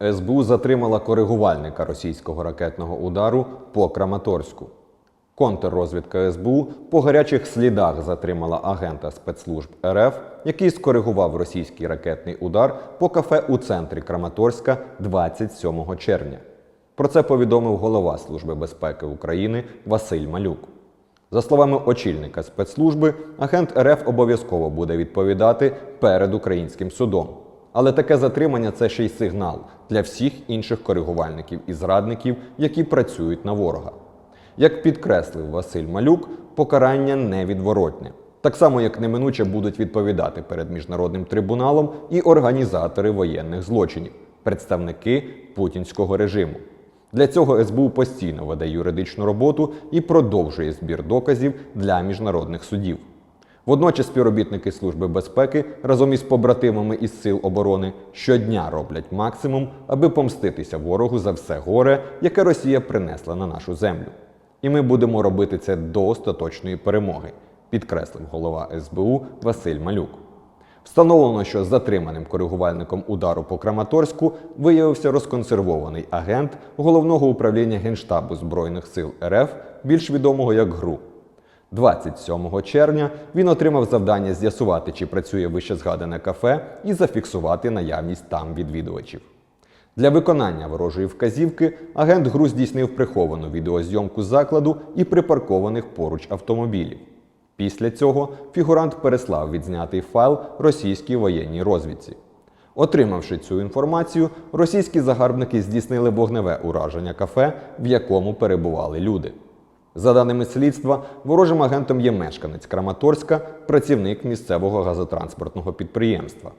СБУ затримала коригувальника російського ракетного удару по Краматорську. Контррозвідка СБУ по гарячих слідах затримала агента спецслужб РФ, який скоригував російський ракетний удар по кафе у центрі Краматорська 27 червня. Про це повідомив голова Служби безпеки України Василь Малюк. За словами очільника спецслужби, агент РФ обов'язково буде відповідати перед українським судом. Але таке затримання це ще й сигнал для всіх інших коригувальників і зрадників, які працюють на ворога. Як підкреслив Василь Малюк, покарання невідворотне. Так само, як неминуче будуть відповідати перед міжнародним трибуналом і організатори воєнних злочинів, представники путінського режиму. Для цього СБУ постійно веде юридичну роботу і продовжує збір доказів для міжнародних судів. Водночас співробітники Служби безпеки разом із побратимами із сил оборони щодня роблять максимум, аби помститися ворогу за все горе, яке Росія принесла на нашу землю. І ми будемо робити це до остаточної перемоги, підкреслив голова СБУ Василь Малюк. Встановлено, що затриманим коригувальником удару по Краматорську виявився розконсервований агент головного управління Генштабу Збройних сил РФ, більш відомого як ГРУ. 27 червня він отримав завдання з'ясувати, чи працює вище згадане кафе, і зафіксувати наявність там відвідувачів. Для виконання ворожої вказівки агент ГРУ здійснив приховану відеозйомку закладу і припаркованих поруч автомобілів. Після цього фігурант переслав відзнятий файл російській воєнній розвідці. Отримавши цю інформацію, російські загарбники здійснили вогневе ураження кафе, в якому перебували люди. За даними слідства, ворожим агентом є мешканець Краматорська, працівник місцевого газотранспортного підприємства.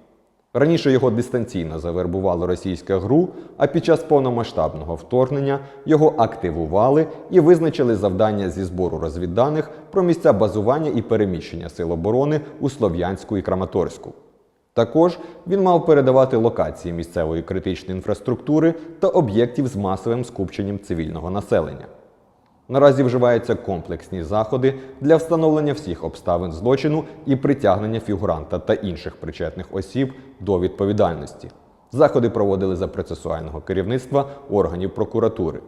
Раніше його дистанційно завербувало російське ГРУ, а під час повномасштабного вторгнення його активували і визначили завдання зі збору розвідданих про місця базування і переміщення сил оборони у Слов'янську і Краматорську. Також він мав передавати локації місцевої критичної інфраструктури та об'єктів з масовим скупченням цивільного населення. Наразі вживаються комплексні заходи для встановлення всіх обставин злочину і притягнення фігуранта та інших причетних осіб до відповідальності. Заходи проводили за процесуального керівництва органів прокуратури.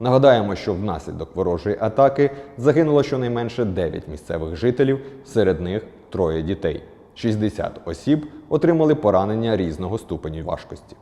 Нагадаємо, що внаслідок ворожої атаки загинуло щонайменше 9 місцевих жителів, серед них троє дітей. 60 осіб отримали поранення різного ступеню важкості.